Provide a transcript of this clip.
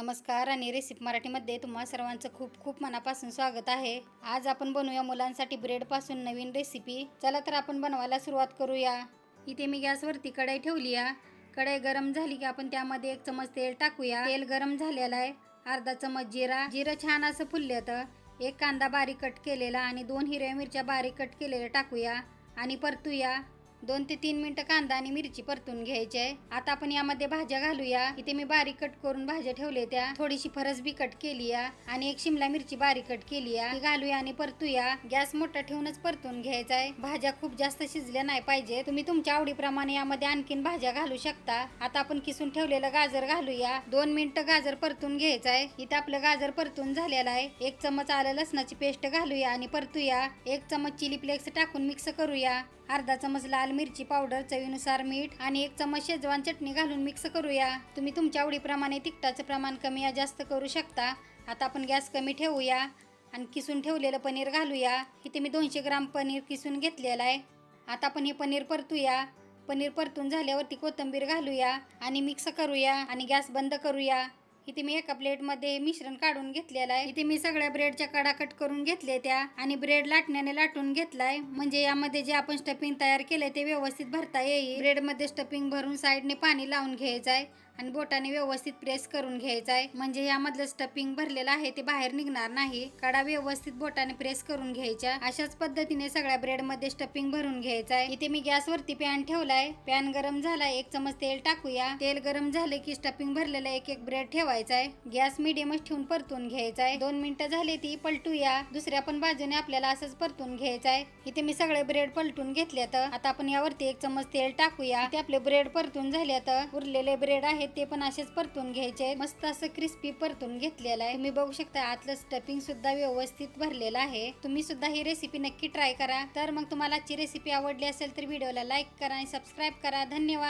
नमस्कार आणि रेसिपी मराठीमध्ये तुम्हा सर्वांचं खूप खूप मनापासून स्वागत आहे. आज आपण बनवूया मुलांसाठी ब्रेडपासून नवीन रेसिपी. चला तर आपण बनवायला सुरुवात करूया. इथे मी गॅसवरती कढई ठेवली आहे कढई गरम झाली की आपण त्यामध्ये एक चमच तेल टाकूया. तेल गरम झालेलं आहे. अर्धा चमच जिरा. जिरं छान असं फुलले तर एक कांदा बारीक कट केलेला आणि दोन हिरव्या मिरच्या बारीक कट केलेल्या टाकूया. आणि परतूया. दोन ते तीन मिनिटं कांदा आणि मिरची परतून घ्यायची आहे. आता आपण यामध्ये भाज्या घालूया. इथे मी बारीक कट करून भाज्या ठेवल्या त्या. थोडीशी फरस बी कट केली या. आणि एक शिमला मिरची बारीक कट केली या. घालूया आणि परतूया. गॅस मोठा ठेवूनच परतून घ्यायचा आहे. भाज्या खूप जास्त शिजल्या नाही पाहिजे. तुम्ही तुमच्या आवडीप्रमाणे यामध्ये आणखीन भाज्या घालू शकता. आता आपण किसून ठेवलेलं गाजर घालूया. दोन मिनिटं गाजर परतून घ्यायचं आहे. इथे आपलं गाजर परतून झालेलं आहे. एक चमच आलं लसणाची पेस्ट घालूया आणि परतूया. एक चमच चिली फ्लेक्स टाकून मिक्स करूया. अर्धा चमच लाल मिरची पावडर चवीनुसार मीठ आणि एक चमच शेजवान चटणी घालून मिक्स करूया. तुम्ही तुमच्या आवडीप्रमाणे तिखटाचं प्रमाण कमी या जास्त करू शकता. आता आपण गॅस कमी ठेवूया. आणि किसून ठेवलेलं पनीर घालूया. इथे मी दोनशे ग्राम पनीर किसून घेतलेलं आहे. आता आपण हे पनीर परतूया. पनीर परतून झाल्यावरती कोथिंबीर घालूया आणि मिक्स करूया आणि गॅस बंद करूया. इथे मी एका प्लेटमध्ये मिश्रण काढून घेतलेलं आहे इथे मी सगळ्या ब्रेडच्या कडा कट करून घेतले त्या आणि ब्रेड लाटण्याने लाटून घेतलाय. म्हणजे यामध्ये जे आपण स्टफिंग तयार केलंय ते व्यवस्थित भरता येईल. ब्रेडमध्ये स्टफिंग भरून साईडने पाणी लावून घ्यायचं आहे आणि बोटाने व्यवस्थित प्रेस करून घ्यायचा आहे म्हणजे यामधलं स्टफिंग भरलेलं आहे ते बाहेर निघणार नाही. कडा व्यवस्थित बोटाने प्रेस करून घ्यायच्या. अशाच पद्धतीने सगळ्या ब्रेडमध्ये स्टफिंग भरून घ्यायचा आहे इथे मी गॅसवरती पॅन ठेवलाय. पॅन गरम झालाय. एक चमच तेल टाकूया. तेल गरम झाले की स्टफिंग भरलेला एक एक ब्रेड ठेवायचा. आहे गॅस मिडियमच ठेवून परतून घ्यायचा आहे दोन मिनिटं झाले ती पलटूया. दुसऱ्या पण बाजूने आपल्याला असंच परतून घ्यायचं आहे इथे मी सगळे ब्रेड पलटून घेतले तर आता आपण यावरती एक चमच तेल टाकूया. ते आपले ब्रेड परतून झाले तर उरलेले ब्रेड आहेत ते पण असेच परतून घ्यायचे. मस्त असं क्रिस्पी परतून घेतलेलं आहे तुम्ही बघू शकता आतलं स्टफिंग सुद्धा व्यवस्थित भरलेलं आहे. तुम्ही सुद्धा ही रेसिपी नक्की ट्राय करा. तर मग तुम्हाला आजची रेसिपी आवडली असेल तर व्हिडिओला लाईक करा आणि सबस्क्राईब करा. धन्यवाद!